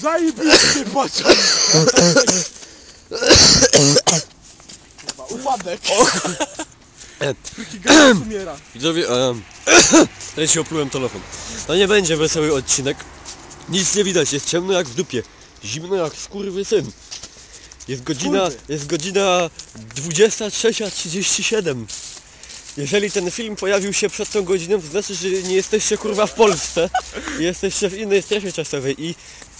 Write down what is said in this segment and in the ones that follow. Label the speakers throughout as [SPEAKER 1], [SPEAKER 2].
[SPEAKER 1] Zajebisty pociąg! Kurwa, upadek! Umiera.
[SPEAKER 2] Widzowie, um, ja się oplułem telefon. To nie będzie wesoły odcinek. Nic nie widać, jest ciemno jak w dupie. Zimno jak skurwy syn. Jest godzina,
[SPEAKER 1] Kurde.
[SPEAKER 2] jest godzina 23.37. Jeżeli ten film pojawił się przed tą godziną, to znaczy, że nie jesteście kurwa w Polsce. Jesteście w innej strefie czasowej i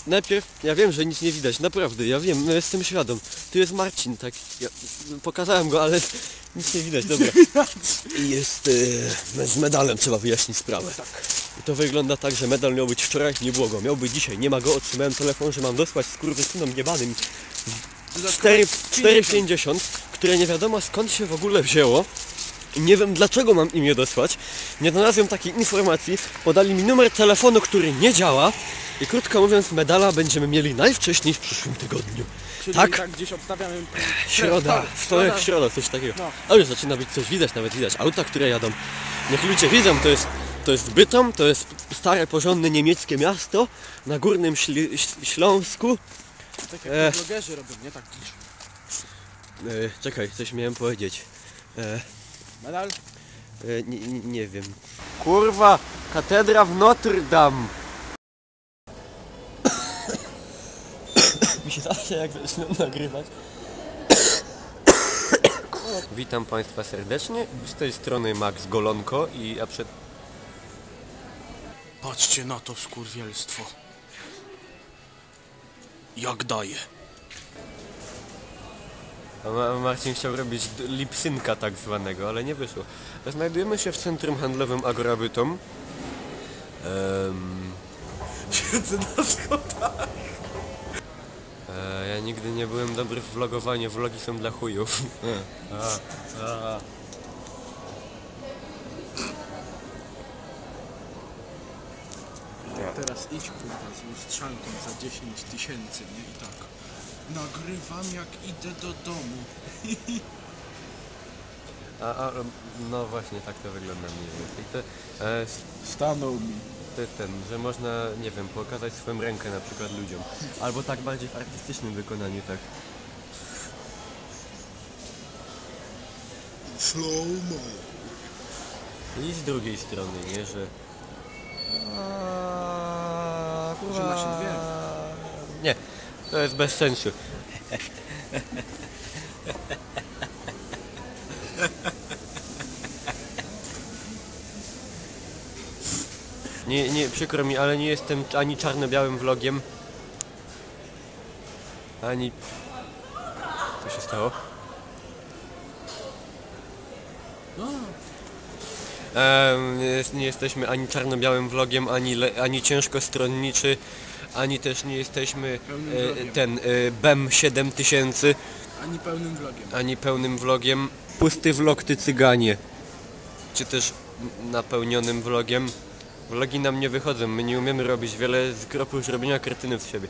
[SPEAKER 2] najpierw, ja wiem, że nic nie widać, naprawdę, ja wiem, no jestem świadom. Tu jest Marcin, tak, ja pokazałem go, ale nic nie widać, dobra. I jest e, z medalem, trzeba wyjaśnić sprawę. I to wygląda tak, że medal miał być wczoraj, nie było go. Miał być dzisiaj, nie ma go. Otrzymałem telefon, że mam dosłać skurwysynom jebanym 4 4,50, które nie wiadomo skąd się w ogóle wzięło. I nie wiem dlaczego mam im je dosłać. Nie znalazłem takiej informacji. Podali mi numer telefonu, który nie działa. I krótko mówiąc, medala będziemy mieli najwcześniej w przyszłym tygodniu.
[SPEAKER 1] Czyli
[SPEAKER 2] Tak.
[SPEAKER 1] tak gdzieś obstawiamy...
[SPEAKER 2] Środa,
[SPEAKER 1] Tak,
[SPEAKER 2] wtorek,
[SPEAKER 1] środa.
[SPEAKER 2] coś takiego.
[SPEAKER 1] No.
[SPEAKER 2] Ale już zaczyna być coś widać, nawet widać auta, które jadą. Niech ludzie widzą, to jest, to jest Bytom, to jest stare, porządne niemieckie miasto na Górnym Śląsku.
[SPEAKER 1] Tak jak
[SPEAKER 2] E.
[SPEAKER 1] vlogerzy robią, nie? Tak.
[SPEAKER 2] E, czekaj, coś miałem powiedzieć. E,
[SPEAKER 1] Medal?
[SPEAKER 2] nie, nie, nie wiem. Kurwa, katedra w Notre Dame. Mi się zawsze jak zaczynam nagrywać. Witam Państwa serdecznie. Z tej strony Max Golonko i a przed
[SPEAKER 1] Patrzcie na to skurwielstwo. Jak daje.
[SPEAKER 2] Marcin chciał robić lipsynka tak zwanego, ale nie wyszło. Znajdujemy się w centrum handlowym Agora Bytom. Em,
[SPEAKER 1] Siedzę na schodach.
[SPEAKER 2] e, ja nigdy nie byłem dobry w vlogowaniu, vlogi są dla chujów.
[SPEAKER 1] Teraz idź kurwa z lustrzanką za 10 tysięcy, nie? I tak. Nagrywam jak idę do domu.
[SPEAKER 2] A, a, no właśnie, tak to wygląda mniej więcej. To, e,
[SPEAKER 1] Stanął mi.
[SPEAKER 2] jest ten, że można, nie wiem, pokazać swoją rękę na przykład ludziom. Albo tak bardziej w artystycznym wykonaniu, tak.
[SPEAKER 1] Slow mo.
[SPEAKER 2] I z drugiej strony, nie, że...
[SPEAKER 1] Że ma się dwie.
[SPEAKER 2] Nie, to jest bez sensu. Nie, nie, przykro mi, ale nie jestem ani czarno-białym vlogiem, ani... Co się stało?
[SPEAKER 1] No,
[SPEAKER 2] nie, jest- nie jesteśmy ani czarno-białym vlogiem, ani, ani ciężkostronniczy, ani też nie jesteśmy e, ten e, BEM 7000,
[SPEAKER 1] ani pełnym vlogiem.
[SPEAKER 2] ani pełnym vlogiem. Pusty vlog ty cyganie. Czy też napełnionym vlogiem. Vlogi nam nie wychodzą, my nie umiemy robić wiele z kropu już robienia kretyny z siebie.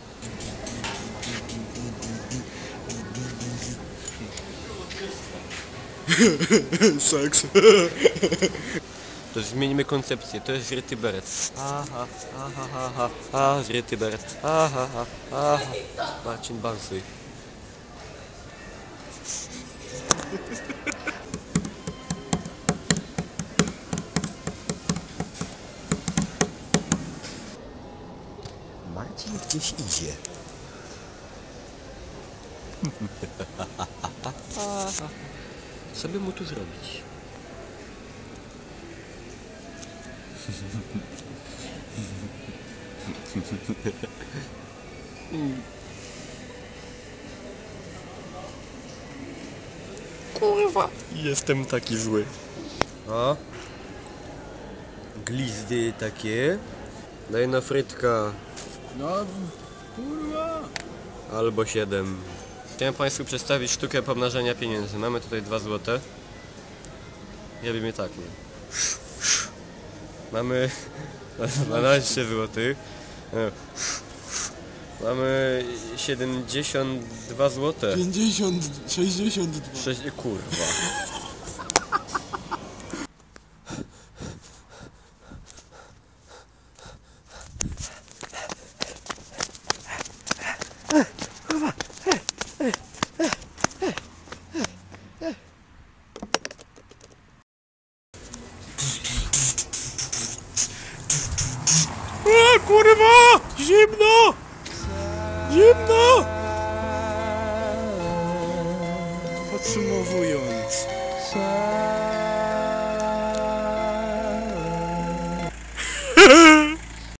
[SPEAKER 1] Seks.
[SPEAKER 2] To zmieńmy koncepcję, to jest zryty beret. Aha, aha, aha, aha, zryty beret. Aha, aha, aha. Marcin Bansuj.
[SPEAKER 3] Marcin gdzieś idzie.
[SPEAKER 2] Co by mu tu zrobić? Kurwa, jestem taki zły. O. Glizdy takie. Daj na frytka.
[SPEAKER 1] No, kurwa.
[SPEAKER 2] Albo 7. Chciałem Państwu przedstawić sztukę pomnażania pieniędzy. Mamy tutaj 2 złote. Robimy tak, nie? Mamy 12 złotych. E, Mamy 72 złote.
[SPEAKER 1] 50, 62.
[SPEAKER 2] Sześć, kurwa.
[SPEAKER 1] A, kurwa! Zimno! Zimno! Podsumowując.